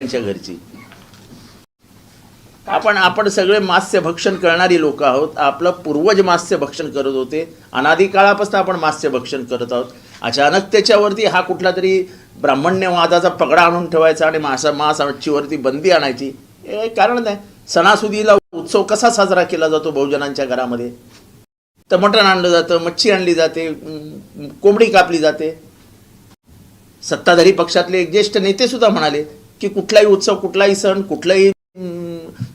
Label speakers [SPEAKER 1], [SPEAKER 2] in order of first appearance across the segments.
[SPEAKER 1] त्यांच्या घरची. आपण आपण सगळे मास्य भक्षण करणारी लोक आहोत. आपलं पूर्वज मास्य भक्षण करत होते. अनादी काळापासून आपण मास्य भक्षण करत आहोत. अचानक त्याच्यावरती हा कुठला तरी ब्राह्मण्यवादाचा पगडा आणून ठेवायचा आणि मासा मांस बंदी आणायची. हे कारण नाही. सणासुदीला उत्सव कसा साजरा केला जातो बहुजनांच्या घरामध्ये? तर मटण आणलं जातं मच्छी आणली जाते कोंबडी कापली जाते. सत्ताधारी पक्षातले एक ज्येष्ठ नेते सुद्धा म्हणाले की कुठलाही उत्सव कुठलाही सण कुठलाही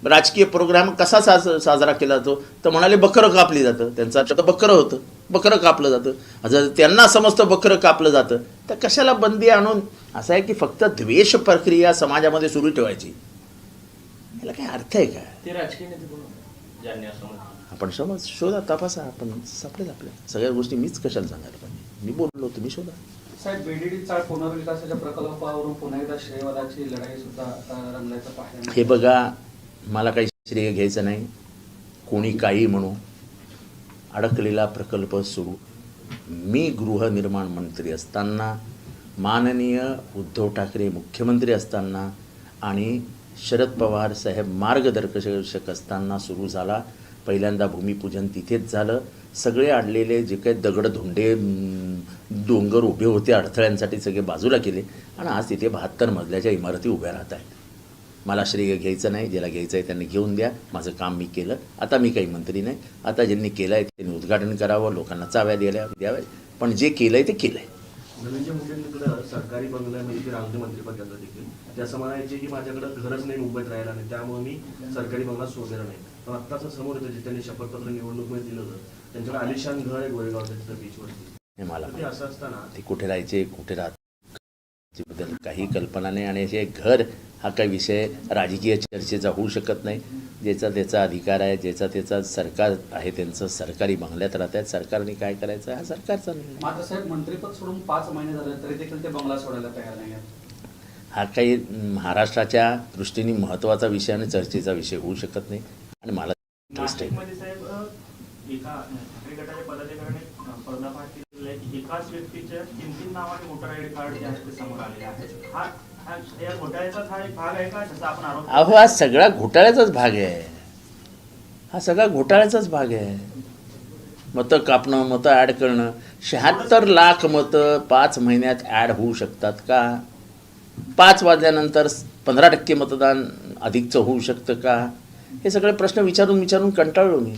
[SPEAKER 1] राजकीय प्रोग्राम कसा साज साजरा केला जातो? तर म्हणाले बकरं कापली जातं. त्यांचं शब्द बकरं होतं. बकरं कापलं जातं. जर त्यांना समजतं बकरं कापलं जातं. तर कशाला बंदी आणून? असं आहे की फक्त द्वेष प्रक्रिया समाजामध्ये सुरू ठेवायची. याला काय अर्थ आहे का
[SPEAKER 2] ते राजकीय नेते कोण होते? ज्यांनी असं म्हटलं.
[SPEAKER 1] आपण समज शोधा तपासा. आपण सापडेल आपल्या सगळ्या गोष्टी मीच कशाला सांगायला पाहिजे? मी बोललो तुम्ही शोधा.
[SPEAKER 3] साहेब बेडीडी चाळ पुनर्विकासाच्या प्रकल्पावरून पुन्हा एकदा श्रेयवादाची लढाई सुद्धा रंगल्याचं पाहायला
[SPEAKER 1] हे बघा मला काही श्रेय घ्यायचं नाही. कोणी काही म्हणू अडकलेला प्रकल्प सुरू. मी गृहनिर्माण मंत्री असताना माननीय उद्धव ठाकरे मुख्यमंत्री असताना आणि शरद पवार साहेब मार्गदर्शक असताना सुरू झाला. पहिल्यांदा भूमिपूजन तिथेच झालं. सगळे आणलेले जे काही दगड धोंडे डोंगर उभे होते अडथळ्यांसाठी सगळे बाजूला केले. आणि आज तिथे बहात्तर मजल्याच्या इमारती उभ्या राहत आहेत. मला श्रेय घ्यायचं नाही ज्याला घ्यायचं आहे त्यांनी घेऊन द्या. माझं काम मी केलं. आता मी काही मंत्री नाही. आता ज्यांनी केलं आहे त्यांनी उद्घाटन करावं लोकांना चाव्या द्याव्या द्याव्या पण जे केलं आहे ते केलं आहे
[SPEAKER 4] धनंजय सरकारी बंगल्यामध्ये ते राहते मंत्रिपद त्यांचं देखील. त्याचं म्हणायचे की माझ्याकडे घरच नाही मुंबईत राहिला नाही त्यामुळे मी सरकारी बंगला सोडलेला नाही. पण आत्ताचं समोर येतं जे त्यांनी शपथपत्र निवडणुकीमध्ये दिलं होतं त्यांच्याकडे आलिशान घर आहे तिथं बीचवरती
[SPEAKER 1] हे मला
[SPEAKER 4] ते असं असताना
[SPEAKER 1] ते कुठे राहायचे कुठे राहत बद्दल काही कल्पना नाही. आणि हे घर हा काही विषय राजकीय चर्चेचा होऊ शकत नाही. ज्याचा त्याचा अधिकार आहे ज्याचा त्याचा सरकार आहे त्यांचं सरकारी बंगल्यात राहत आहेत. सरकारने काय करायचं? हा सरकारचा निर्णय.
[SPEAKER 3] मात्र साहेब मंत्रीपद सोडून पाच महिने झाले तरी देखील ते बंगला सोडायला तयार नाही
[SPEAKER 1] हा काही महाराष्ट्राच्या दृष्टीने महत्त्वाचा विषय आणि चर्चेचा विषय होऊ शकत नाही. आणि मला इंटरेस्ट आहे
[SPEAKER 5] नाशिकमध्ये साहेब अ, एका ठाकरे गटाच्या पदाधिकाऱ्याने अ, पाटील एकाच व्यक्तीच्या तीन तीन नावाने वोटर आय डी कार्ड जे आहे ते समोर आलेले आहेत हा या घोटाळ्याचाच हा एक भाग आहे का? जसा आपण आरोप
[SPEAKER 1] अहो हा सगळा घोटाळ्याचाच भाग आहे. हा सगळा घोटाळ्याचाच भाग आहे. मतं कापणं मतं ॲड करणं. शहात्तर लाख मतं पाच महिन्यात ॲड होऊ शकतात का? पाच वाजल्यानंतर पंधरा टक्के मतदान अधिकचं होऊ शकतं का? हे सगळे प्रश्न विचारून विचारून कंटाळलो मी.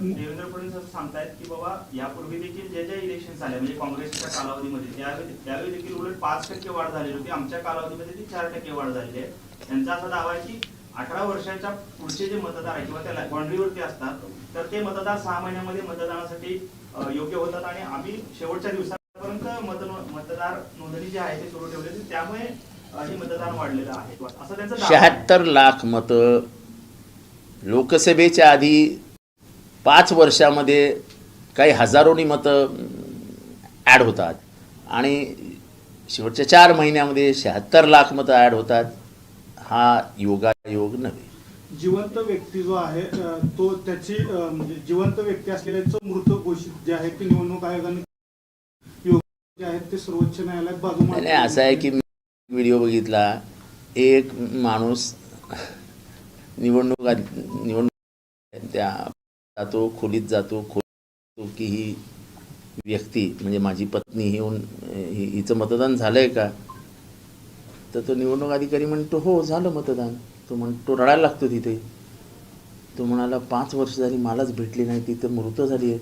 [SPEAKER 5] देवेंद्र फडणवीस असं सांगतायत की बाबा यापूर्वी देखील जे ज्या इलेक्शन झाले म्हणजे काँग्रेसच्या कालावधीमध्ये त्यावेळी त्यावेळी देखील उलट पाच टक्के वाढ झालेली होती. आमच्या कालावधीमध्ये ती चार टक्के वाढ झालेली आहे. त्यांचा असा दावा आहे की अठरा वर्षाच्या पुढचे जे मतदार आहे किंवा त्या बाउंड्रीवरती असतात तर ते मतदार सहा महिन्यामध्ये मतदानासाठी योग्य होतात. आणि आम्ही शेवटच्या दिवसापर्यंत मत मतदार नोंदणी जी आहे ते सुरू ठेवली होती. त्यामुळे हे मतदान वाढलेलं आहे. असं त्यांचं
[SPEAKER 1] शहात्तर लाख मतं लोकसभेच्या आधी पाच वर्षामध्ये काही हजारोनी मतं ॲड होतात. आणि शेवटच्या चार महिन्यामध्ये शहात्तर लाख मतं ॲड होतात. हा योगायोग नव्हे.
[SPEAKER 6] जिवंत व्यक्ती जो आहे तो त्याची म्हणजे जिवंत व्यक्ती असलेल्याचं मृत घोषित जे आहे ते निवडणूक आयोगाने योग जे आहेत ते सर्वोच्च न्यायालयात बाजू
[SPEAKER 1] नाही असं आहे की मी व्हिडिओ बघितला एक माणूस निवडणूक निवडणूक त्या जातो खोलीत जातो खोलीत की ही व्यक्ती म्हणजे माझी पत्नी येऊन हिचं मतदान झालं आहे का? तर तो निवडणूक अधिकारी म्हणतो हो झालं मतदान. तो म्हणतो रडायला लागतो तिथे. तो म्हणाला पाच वर्ष झाली मलाच भेटली नाही ती तर मृत झाली आहे.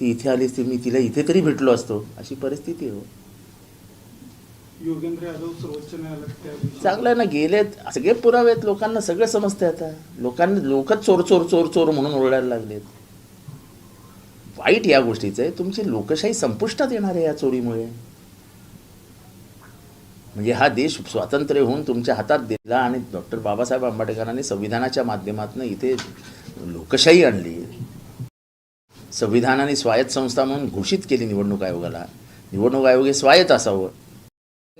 [SPEAKER 1] ती इथे आलीच ती मी तिला इथे तरी भेटलो असतो. अशी परिस्थिती आहे हो.
[SPEAKER 6] योगेंद्र यादव सर्वोच्च न्यायालयात त्या
[SPEAKER 1] चांगलं आहे ना गेलेत. सगळे पुरावे आहेत लोकांना सगळं समजते आता. लोकांना लोकच चोर चोर चोर चोर म्हणून ओरडायला लागलेत. वाईट या गोष्टीचं आहे. तुमची लोकशाही संपुष्टात येणार आहे या चोरीमुळे. म्हणजे हा देश स्वातंत्र्य होऊन तुमच्या हातात दिला आणि डॉक्टर बाबासाहेब आंबेडकरांनी संविधानाच्या माध्यमातून इथे लोकशाही आणली. संविधानाने स्वायत्त संस्था म्हणून घोषित केली निवडणूक आयोगाला. निवडणूक आयोग हे स्वायत्त असावं.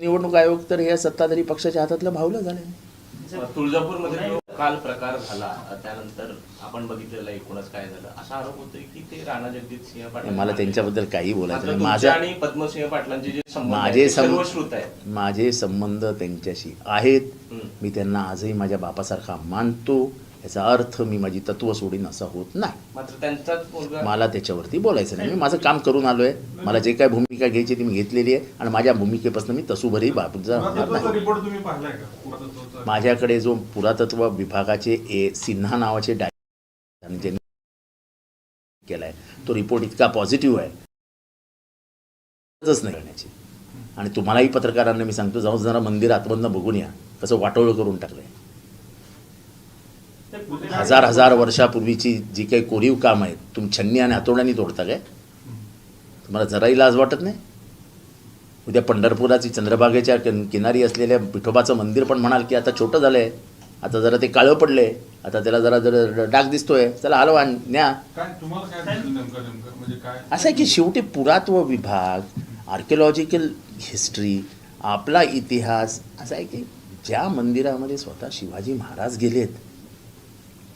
[SPEAKER 1] निवडणूक आयोग तर या सत्ताधारी पक्षाच्या हातातलं भावलं झालं
[SPEAKER 2] तुळजापूरमध्ये जो काल प्रकार झाला त्यानंतर आपण बघितलेलं एकूणच काय झालं असा आरोप होतोय की ते राणा जगजित सिंह पाटील
[SPEAKER 1] मला त्यांच्याबद्दल काही बोलायचं नाही. माझा
[SPEAKER 2] आणि पद्मसिंह पाटलांचे जे
[SPEAKER 1] माझे
[SPEAKER 2] सर्वश्रुत आहेत.
[SPEAKER 1] माझे संबंध त्यांच्याशी आहेत. मी त्यांना आजही माझ्या बापासारखा मानतो. याचा अर्थ मी माझी तत्व सोडीन असा होत नाही. मला त्याच्यावरती बोलायचं नाही. मी माझं काम करून आलो आहे मला जे काय भूमिका घ्यायची ती मी घेतलेली आहे आणि माझ्या भूमिकेपासून मी तसूभरही बाबूचा होणार नाही.
[SPEAKER 7] रिपोर्ट तुम्ही पाहिलाय का? पुरातत्वाचा
[SPEAKER 1] माझ्याकडे जो पुरातत्व विभागाचे ए सिन्हा नावाचे डाय आणि ज्यांनी केलाय तो रिपोर्ट इतका पॉझिटिव्ह आहे. नाही करण्याची. आणि तुम्हालाही पत्रकारांना मी सांगतो जाऊन जरा मंदिर आतमधनं बघून या. कसं वाटोळं करून टाकलंय. हजार हजार वर्षापूर्वीची जी काही कोरीव काम आहेत तुम्ही छन्नी आणि हातोड्याने तोडता काय? तुम्हाला जराही लाज वाटत नाही? उद्या पंढरपुराची चंद्रभागेच्या किन- किनारी असलेल्या विठोबाचं मंदिर पण म्हणाल की आता छोटं झालं आहे आता जरा ते काळं पडले आता त्याला जरा जरा डाग दिसतोय चला हलवा न्या.
[SPEAKER 7] म्हणजे
[SPEAKER 1] असं आहे की शेवटी पुरातत्व विभाग आर्किओलॉजिकल हिस्ट्री आपला इतिहास असा आहे की ज्या मंदिरामध्ये स्वतः शिवाजी महाराज गेलेत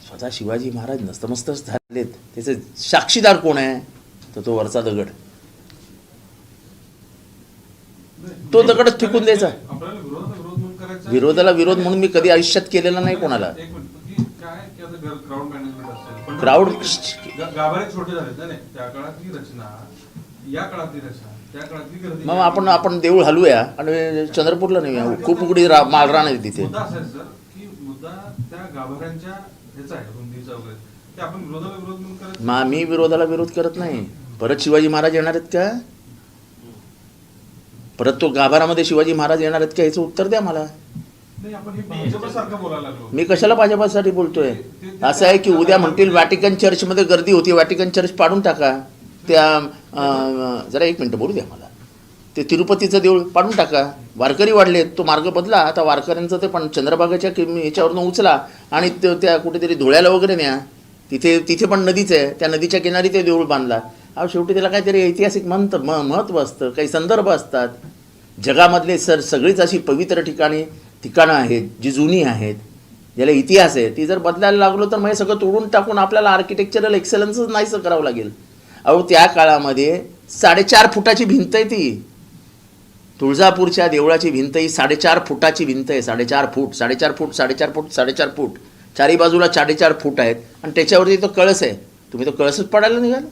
[SPEAKER 1] स्वतः शिवाजी महाराज नस्तमस्तक झालेत. त्याचे साक्षीदार कोण आहे? तर तो वरचा दगड. तो दगडच फेकून द्यायचा.
[SPEAKER 7] विरोधाला विरोध म्हणून
[SPEAKER 1] मी कधी आयुष्यात केलेला नाही कोणाला.
[SPEAKER 7] क्राऊड
[SPEAKER 1] मग आपण आपण देऊळ हलवूया आणि चंद्रपूरला नेऊया. खूप उघडी रा मालरान आहे तिथे. मा मी विरोधाला विरोध करत नाही. परत शिवाजी महाराज येणार आहेत का? परत तो गाभारामध्ये शिवाजी महाराज येणार आहेत का? याचं उत्तर द्या मला. मी कशाला भाजपासाठी बोलतोय? असं आहे की उद्या म्हणतील वॅटिकन चर्चमध्ये गर्दी होती. वॅटिकन चर्च पाडून टाका. त्या जरा एक मिनटं बोलू द्या मला. ते तिरुपतीचं देऊळ पाडून टाका. वारकरी वाढलेत तो मार्ग बदला. आता वारकऱ्यांचं ते पण चंद्रभागाच्या किम- याच्यावरनं उचला आणि तो त्या कुठेतरी धुळ्याला वगैरे न्या. तिथे तिथे पण नदीच आहे. त्या नदीच्या किनारी ते देऊळ बांधला. अहो शेवटी त्याला काहीतरी ऐतिहासिक मंत म महत्त्व असतं. काही संदर्भ असतात. जगामधले सर सगळीच अशी पवित्र ठिकाणी ठिकाणं आहेत जी जुनी आहेत. ज्याला इतिहास आहे. ती जर बदलायला लागलो तर मग हे सगळं तोडून टाकून आपल्याला आर्किटेक्चरल एक्सलन्सच नाहीसं करावं लागेल. अहो त्या काळामध्ये साडेचार फुटाची भिंत आहे ती. तुळजापूरच्या देवळाची भिंत ही साडेचार फुटाची भिंत आहे. साडेचार फूट साडेचार फूट साडेचार फूट साडेचार फूट. चारी बाजूला साडेचार फूट आहेत. आणि त्याच्यावरती तो कळस आहे. तुम्ही तो कळसच पडायला निघाल.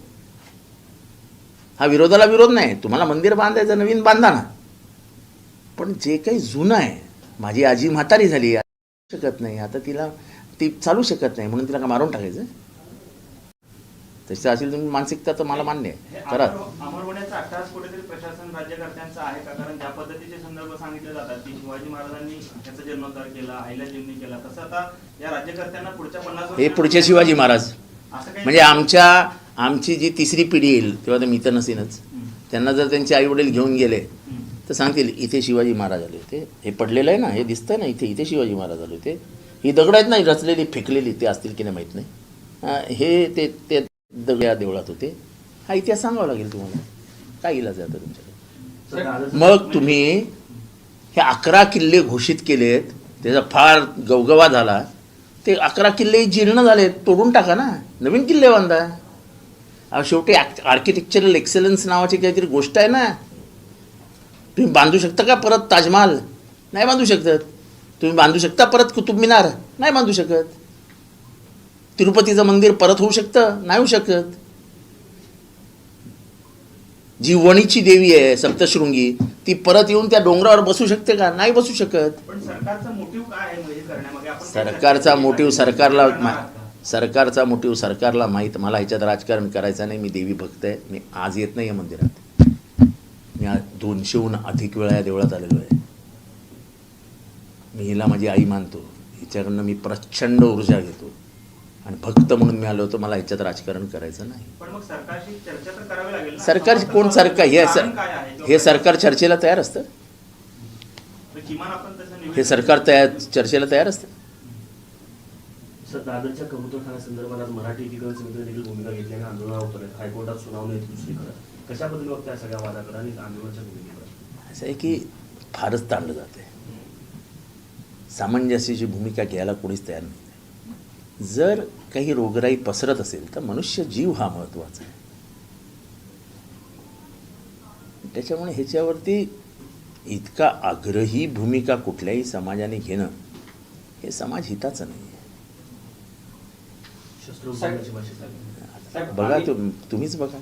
[SPEAKER 1] हा विरोधाला विरोध नाही. तुम्हाला मंदिर बांधायचं नवीन बांधा ना. पण जे काही जुनं आहे माझी आजी म्हातारी झाली शकत नाही. आता तिला ती चालू शकत नाही. म्हणून तिला का मारून टाकायचं? तसं असेल तुम्ही मानसिकता तर मला मान्य आहे. करा.
[SPEAKER 5] अट्टास कुठेतरी प्रशासन राज्यकर्त्यांचा आहे का? कारण ज्या पद्धतीचे संदर्भ सांगितले जातात की शिवाजी महाराजांनी त्याचा जीर्णोद्धार केला आईला जीवनी केला तसं आता या राज्यकर्त्यांना पुढच्या पन्नास
[SPEAKER 1] हे पुढचे शिवाजी महाराज. म्हणजे आमच्या आमची जी तिसरी पिढी येईल तेव्हा तर मी तर नसेनच. त्यांना जर त्यांचे आई वडील घेऊन गेले. तर सांगतील इथे शिवाजी महाराज आले होते. हे पडलेलं आहे ना हे दिसतंय ना इथे इथे शिवाजी महाराज आले होते. ही दगड आहेत ना रचलेली फेकलेली ते असतील की नाही माहीत नाही. हे ते ते दगड या देवळात होते. हा इतिहास सांगावा लागेल तुम्हाला. काय इलाज आहे आता तुमच्याकडे? मग तुम्ही हे अकरा किल्ले घोषित केलेत. त्याचा फार गवगवा झाला. ते अकरा किल्ले जीर्ण झाले तोडून टाका ना. नवीन किल्ले बांधा. शेवटी आर्किटेक्चरल एक्सलन्स नावाची काहीतरी गोष्ट आहे ना. तुम्ही बांधू शकता का परत ताजमहाल? नाही बांधू शकत. तुम्ही बांधू शकता परत कुतुब मिनार नाही बांधू शकत. तिरुपतीचं मंदिर परत होऊ शकतं? नाही होऊ शकत. जी वणीची देवी आहे सप्तशृंगी ती परत येऊन त्या डोंगरावर बसू शकते का? नाही बसू शकत.
[SPEAKER 5] सरकारचा मोटिव्ह का?
[SPEAKER 1] सरकारला? सरकारचा मोटिव्ह सरकारला माहीत मला ह्याच्यात राजकारण करायचं नाही. मी देवी भक्त आहे. मी आज येत नाही या मंदिरात. मी आज दोनशेहून अधिक वेळा या देवळात आलेलो आहे. मी हिला माझी आई मानतो. हिच्याकडनं मी प्रचंड ऊर्जा घेतो. आणि भक्त म्हणून मी आलो होतो मला ह्याच्यात राजकारण करायचं नाही.
[SPEAKER 5] पण मग सरकारशी चर्चा तर करावी लागेल ना?
[SPEAKER 1] सरकार कोण सरकार? हे? सर हे सरकार चर्चेला तयार असतं?
[SPEAKER 5] तर किमान आपण तसं निवेदन-
[SPEAKER 1] हे सरकार तयार चर्चेला तयार असतं?
[SPEAKER 4] सर दादरच्या कबूतरखान्यासंदर्भात आज मराठी एकीकरण समितीने देखील भूमिका हायकोर्टात सुनावणी आहे दुसरीकडे. कशा पद्धतीने बघता या सगळ्या वादाकडे आणि आंदोलनाच्या भूमिकेकडे?
[SPEAKER 1] असं आहे की फारच ताणलं जाते. सामंजस्याची भूमिका घ्यायला कोणीच तयार नाही. जर काही रोगराई पसरत असेल तर मनुष्य जीव हा महत्त्वाचा आहे. त्याच्यामुळे ह्याच्यावरती इतका आग्रही भूमिका कुठल्याही समाजाने घेणं हे समाज हिताचं नाही. बघा तुम तुम्हीच बघा.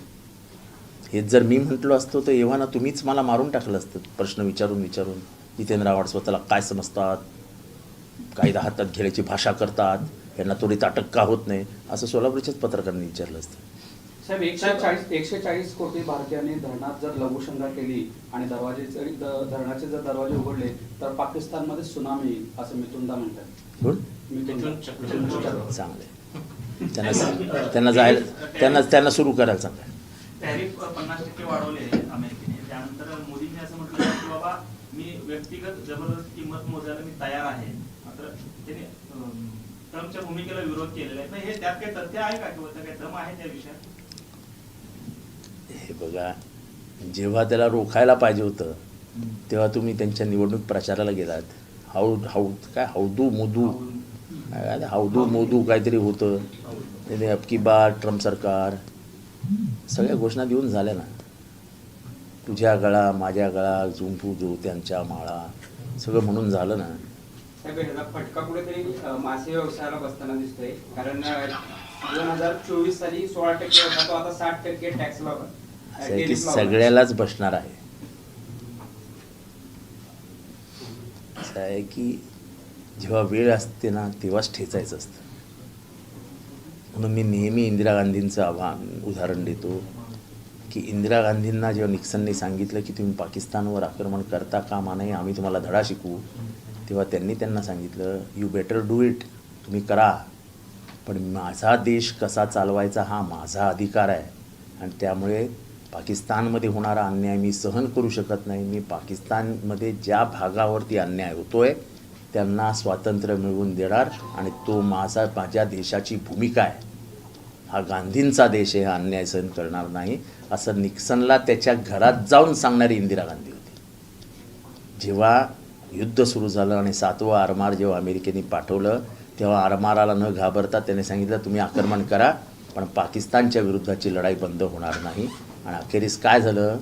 [SPEAKER 1] हेच जर मी म्हटलो असतो तर एव्हाना तुम्हीच मला मारून टाकलं असतं प्रश्न विचारून विचारून. जितेंद्र आव्हाड स्वतःला काय समजतात? कायदा हातात घेण्याची भाषा करतात? यांना थोडी अटक का होत नाही? असं सोलापूरच्याच पत्रकारांनी विचारलं असतं.
[SPEAKER 3] साहेब एकशे चाळीस एकशे चाळीस कोटी भारतीयांनी धरणात जर लघुशंका केली आणि दरवाजे जरी धरणाचे जर दरवाजे उघडले तर पाकिस्तानमध्ये सुनामी येईल असं मिथुनदा म्हणतात.
[SPEAKER 1] चांगले त्यांना त्यांना जायला त्यांना त्यांना सुरू करायला सांगा.
[SPEAKER 5] टॅरिफ पन्नास टक्के वाढवले अमेरिकेने. त्यानंतर मोदींनी असं म्हटलं की बाबा मी व्यक्तिगत जबरदस्त किंमत मोजायला मी तयार आहे. मात्र त्यांनी ट्रम्पच्या भूमिकेला विरोध केलेला आहे पण हे त्यात काही तथ्य आहे का किंवा त्या काही दम आहे त्या विषयात?
[SPEAKER 1] हे बघा जेव्हा त्याला रोखायला पाहिजे होतं तेव्हा तुम्ही त्यांच्या निवडणूक प्रचाराला गेलात. हाऊ हाऊ काय हौदू मोदू? काय हावदू मोदू काहीतरी होतं. त्याने अबकी बार ट्रम्प सरकार सगळ्या घोषणा देऊन झाल्या ना. तुझ्या गळा माझ्या गळा जुंपू जो त्यांच्या माळा सगळं म्हणून झालं ना.
[SPEAKER 8] फटका कुठेतरी मासे व्यवसायाला बसताना दिसतोय. कारण दोन हजार चोवीस साली सोळा टक्के होता तो आता साठ टक्के टॅक्स लावला
[SPEAKER 1] सगळ्यालाच बसणार आहे. की जेव्हा वेळ असते ना तेव्हाच ठेचायचं असतं. म्हणून मी नेहमी इंदिरा गांधींचं आव्हान उदाहरण देतो की इंदिरा गांधींना जेव्हा निक्सनने सांगितलं की तुम्ही पाकिस्तानवर आक्रमण करता कामा नाही आम्ही तुम्हाला धडा शिकवू तेव्हा त्यांनी त्यांना सांगितलं यू बेटर डू इट तुम्ही करा. पण माझा देश कसा चालवायचा हा माझा अधिकार आहे. आणि त्यामुळे पाकिस्तानमध्ये होणारा अन्याय मी सहन करू शकत नाही. मी पाकिस्तानमध्ये ज्या भागावरती अन्याय होतो आहे त्यांना स्वातंत्र्य मिळवून देणार आणि तो माझा माझ्या देशाची भूमिका आहे. हा गांधींचा देश आहे हा अन्याय सहन करणार नाही. असं निक्सनला त्याच्या घरात जाऊन सांगणारी इंदिरा गांधी होती. जेव्हा युद्ध सुरू झालं आणि सातवं आरमार जेव्हा अमेरिकेने पाठवलं तेव्हा आरमाराला न घाबरता त्याने सांगितलं तुम्ही आक्रमण करा पण पाकिस्तानच्या विरुद्धाची लढाई बंद होणार नाही. आणि अखेरीस काय झालं?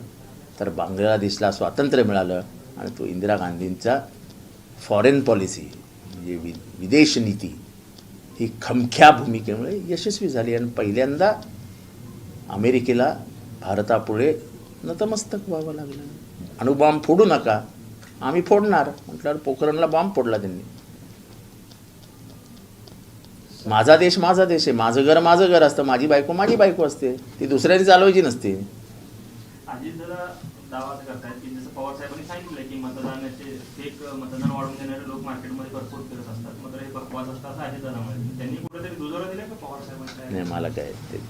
[SPEAKER 1] तर बांगलादेशला स्वातंत्र्य मिळालं आणि तो इंदिरा गांधींचा फॉरेन पॉलिसी म्हणजे वि विदेश नीती ही खमख्या भूमिकेमुळे यशस्वी झाली. आणि पहिल्यांदा अमेरिकेला भारतापुढे नतमस्तक व्हावं लागलं. अणुबॉम्ब फोडू नका. आम्ही फोडणार. म्हटल्यावर पोखरणला बॉम्ब फोडला त्यांनी. माझा देश माझा देश आहे. माझं घर माझं घर असतं. माझी बायको माझी बायको असते. ती दुसऱ्याने चालवायची नसते.
[SPEAKER 5] हे
[SPEAKER 1] नाही मला काय ते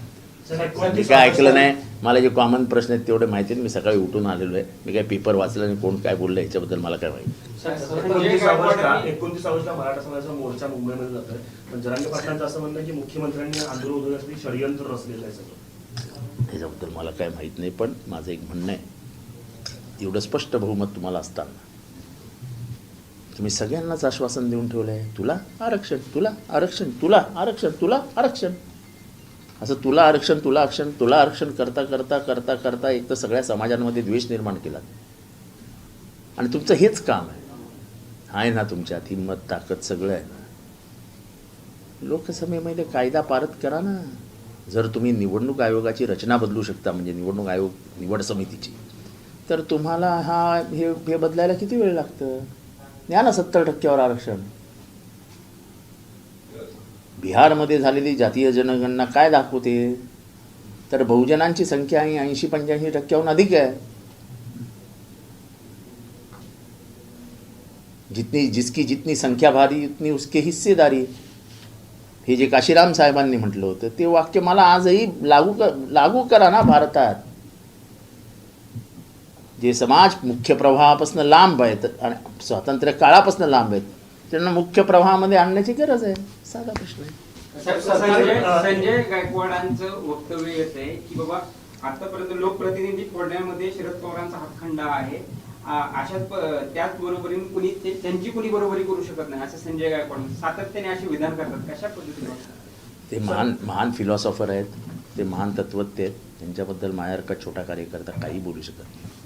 [SPEAKER 1] मी काय ऐकलं नाही? मला जे कॉमन प्रश्न आहेत तेवढे माहिती आहेत. मी सकाळी उठून आलेलो आहे. मी काय पेपर वाचलं आणि कोण काय बोललं ह्याच्याबद्दल मला काय माहिती?
[SPEAKER 4] एकोणतीस ऑगस्टला मराठा समाजाचा मोर्चा मुंबईमध्ये जातोय. पण जरांगे पाटलांचं असं म्हणणं की मुख्यमंत्र्यांनी आंदोलन उधळण्यासाठी षडयंत्र रचलेलं आहे सगळं.
[SPEAKER 1] मला काय माहीत नाही पण माझं एक म्हणणं आहे. एवढं स्पष्ट बहुमत तुम्हाला असताना तुम्ही सगळ्यांनाच आश्वासन देऊन ठेवलं आहे तुला आरक्षण तुला आरक्षण तुला आरक्षण तुला आरक्षण. असं तुला आरक्षण तुला आरक्षण तुला आरक्षण करता करता करता करता एक तर सगळ्या समाजांमध्ये द्वेष निर्माण केला आणि तुमचं हेच काम आहे. आहे ना तुमच्यात हिंमत ताकद सगळं आहे ना. लोकसभेमध्ये कायदा पारित करा ना. जर तुम्ही निवडणूक आयोगाची रचना बदलू शकता म्हणजे निवडणूक आयोग निवड समितीची तर तुम्हाला हा हे हे बदलायला किती वेळ लागतं? या ना सत्तर टक्क्यावर आरक्षण. बिहारमध्ये झालेली जातीय जनगणना काय दाखवते? तर बहुजनांची संख्या ही ऐंशी पंच्याऐंशी टक्क्याहून अधिक आहे. जितनी जिसकी जितनी संख्या भारी उतनी उसके हिस्सेदारी. हे जे काशीराम साहेबांनी म्हटलं होतं ते वाक्य मला आजही लागू कर लागू करा ना भारतात. जे समाज मुख्य प्रवाहापासून लांब आहेत आणि स्वातंत्र्य काळापासून लांब आहेत त्यांना मुख्य प्रवाहामध्ये आणण्याची गरज आहे. साधा प्रश्न आहे.
[SPEAKER 8] संजय संजय गायकवाडांचं वक्तव्य येत आहे की बाबा आतापर्यंत लोकप्रतिनिधी फोडण्यामध्ये शरद पवारांचा हातखंडा आहे. अशाच प- त्याच बरोबरीने कुणी त्यांची कुणी बरोबरी करू शकत नाही असं संजय गायकवाड सातत्याने असे विधान करतात. कशा पद्धतीने?
[SPEAKER 1] ते महान महान फिलॉसॉफर आहेत. ते महान तत्वज्ञ आहेत. त्यांच्याबद्दल माझ्यासारखा छोटा कार्यकर्ता काही बोलू शकत नाही.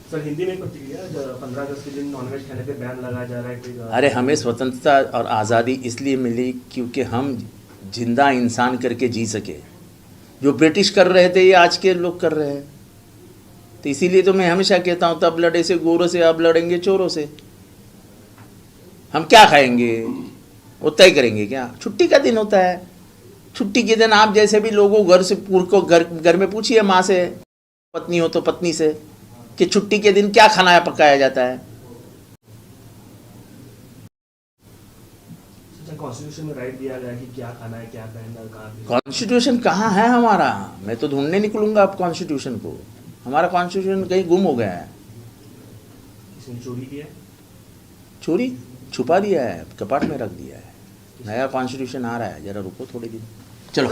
[SPEAKER 1] अरे, हमें स्वतंत्रता और आज़ादी इसलिए मिली क्योंकि हम ज़िंदा इंसान करके जी सके। जो ब्रिटिश कर रहे थे, ये आज के लोग कर रहे हैं। तो इसीलिए तो मैं हमेशा कहता हूँ, तब लड़े से गोरों से, अब लड़ेंगे चोरों से। हम क्या खाएँगे? उतना ही करेंगे क्या? छुट्टी का दिन होता है। छुट्टी के दिन आप जैसे भी लोगों, घर से पूर को, घर घर में पूछिए माँ से, पत्नी हो तो पत्नी से। कि छुट्टी के दिन क्या खाना पकाया जाता है?
[SPEAKER 4] कॉन्स्टिट्यूशन में राइट दिया गया है कि क्या खाना है क्या पहनना है कहाँ
[SPEAKER 1] कॉन्स्टिट्यूशन कहाँ है हमारा? मैं तो ढूँढने निकलूँगा अब कॉन्स्टिट्यूशन को। हमारा कॉन्स्टिट्यूशन कहीं गुम हो गया है।
[SPEAKER 4] चोरी किया
[SPEAKER 1] चोरी? छुपा दिया है कपाट में रख दिया है। नया कॉन्स्टिट्यूशन आ रहा है जरा रुको थोड़े दिन। चलो।